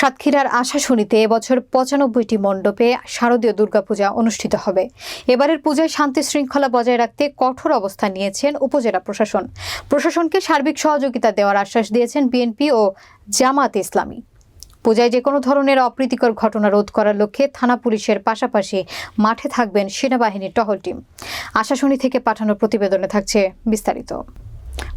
সাতক্ষীরার আশাশুনিতে এবছর পঁচানব্বইটি মণ্ডপে শারদীয় দুর্গাপূজা অনুষ্ঠিত হবে। এবারের পূজায় শান্তি শৃঙ্খলা বজায় রাখতে কঠোর অবস্থান নিয়েছেন উপজেলা প্রশাসন। প্রশাসনকে সার্বিক সহযোগিতা দেওয়ার আশ্বাস দিয়েছেন বিএনপি ও জামাত ইসলামী। পূজায় যে কোনো ধরনের অপ্রীতিকর ঘটনা রোধ করার লক্ষ্যে থানা পুলিশের পাশাপাশি মাঠে থাকবেন সেনাবাহিনীর টহল টিম। আশাশুনি থেকে পাঠানো প্রতিবেদনে থাকছে বিস্তারিত।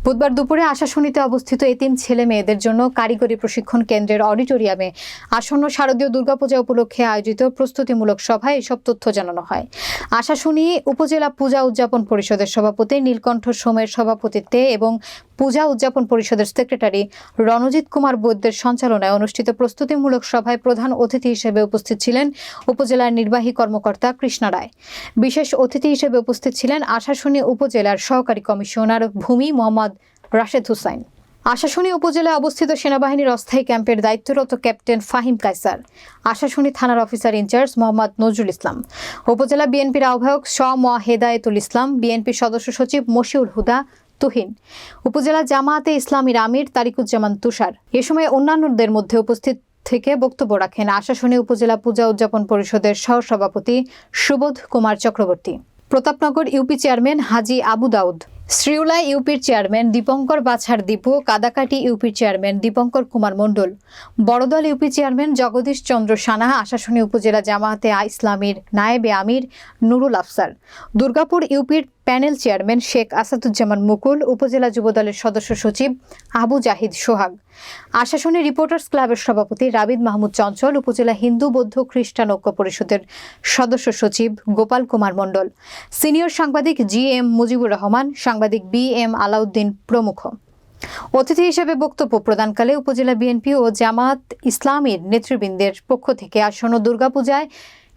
বুধবার দুপুরে আশাশুনিতে অবস্থিত এতিম ছেলে মেয়েদের জন্য কারিগরি প্রশিক্ষণ কেন্দ্রের অডিটোরিয়ামে আসন্ন শারদীয় দুর্গাপূজা উপলক্ষে আয়োজিত প্রস্তুতিমূলক সভায় এসব তথ্য জানানো হয়। আশাশুনি উপজেলা পূজা উদযাপন পরিষদের সভাপতি, নীলকণ্ঠ সোমের সভাপতিত্বে এবং পূজা উদযাপন পরিষদের সেক্রেটারি রণজিৎ কুমার বৈদ্যের সঞ্চালনায় অনুষ্ঠিত প্রস্তুতিমূলক সভায় প্রধান অতিথি হিসেবে উপস্থিত ছিলেন উপজেলার নির্বাহী কর্মকর্তা কৃষ্ণা রায়। বিশেষ অতিথি হিসেবে উপস্থিত ছিলেন আশাশুনি উপজেলার সহকারী কমিশনার ভূমি মোহাম্মদ রাশেদ হুসাইন। আশাশুনি উপজেলায় অবস্থিত সেনাবাহিনীর অস্থায়ী ক্যাম্পের দায়িত্বরত ক্যাপ্টেন ফাহিম কাইসার আশাশুনি থানার officer in charge Mohammad Nazrul Islam, উপজেলা বিএনপির আহ্বায়ক শ ম হেদায়েতুল ইসলাম, বিএনপির সদস্য সচিব মশিউল হুদা তুহিন উপজেলা জামায়াতে ইসলামীর আমির তারিকুজ্জামান তুষার এ সময় অন্যান্যদের মধ্যে উপস্থিত থেকে বক্তব্য রাখেন আশাশুনি উপজেলা পূজা উদযাপন পরিষদের সহসভাপতি সুবোধ কুমার চক্রবর্তী। প্রতাপনগর ইউপি চেয়ারম্যান হাজি আবু দাউদ, শ্রীউলা ইউপির চেয়ারম্যান দীপঙ্কর বাছার দীপু, কাদাকাটি ইউপির chairman Dipankar Kumar Mondal, Baradal UP chairman Jagadish Chandra Sana Ashashuni উপজেলা জামায়াতে ইসলামীর নায়েবে আমির নুরুল আফসার। দুর্গাপুর ইউপির প্যানেল চেয়ারম্যান শেখ আসাদুজ্জামান মুকুল, উপজেলা যুবদলের সদস্য সচিব আবু জাহিদ সোহাগ। আশাশুনি রিপোর্টার্স ক্লাবের সভাপতি রাবিদ মাহমুদ চঞ্চল, উপজেলা হিন্দু বৌদ্ধ খ্রিস্টান ঐক্য পরিষদের সদস্য সচিব গোপাল কুমার মণ্ডল। সিনিয়র সাংবাদিক জি এম মুজিবুর রহমান, সাংবাদিক বি এম আলাউদ্দিন প্রমুখ। অতিথি হিসেবে বক্তব্য প্রদানকালে উপজেলা বিএনপি ও জামাত ইসলামীর নেতৃবৃন্দের পক্ষ থেকে আসন্ন দুর্গাপূজায়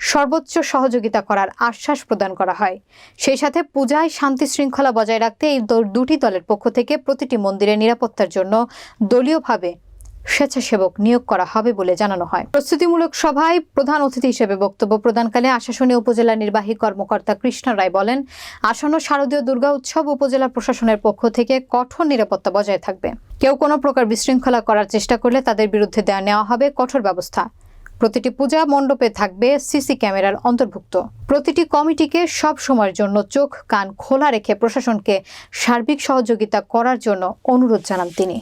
সর্বোচ্চ সহযোগিতা করার আশ্বাস প্রদান করা হয়। সেই সাথে পূজায় শান্তি শৃঙ্খলা বজায় রাখতে এই দুটি দলের পক্ষ থেকে প্রতিটি মন্দিরের নিরাপত্তার জন্য দলীয়ভাবে স্বেচ্ছাসেবক নিয়োগ করা হবে বলে জানানো হয়। প্রস্তুতিমূলক সভায় প্রধান অতিথি হিসেবে বক্তব্য প্রদানকালে আশাশুনি উপজেলা নির্বাহী কর্মকর্তা কৃষ্ণ রায় বলেন, আসন্ন শারদীয় দুর্গা উৎসব উপজেলা প্রশাসনের পক্ষ থেকে কঠোর নিরাপত্তা বজায় থাকবে। কেউ কোনো প্রকার বিশৃঙ্খলা করার চেষ্টা করলে তাদের বিরুদ্ধে দেওয়া নেওয়া হবে কঠোর ব্যবস্থা। প্রতিটি পূজা মণ্ডপে থাকবে সিসি ক্যামেরার অন্তর্ভুক্ত। প্রতিটি কমিটিকে সব সময়ের জন্য চোখ কান খোলা রেখে প্রশাসনকে সার্বিক সহযোগিতা করার জন্য অনুরোধ জানান তিনি।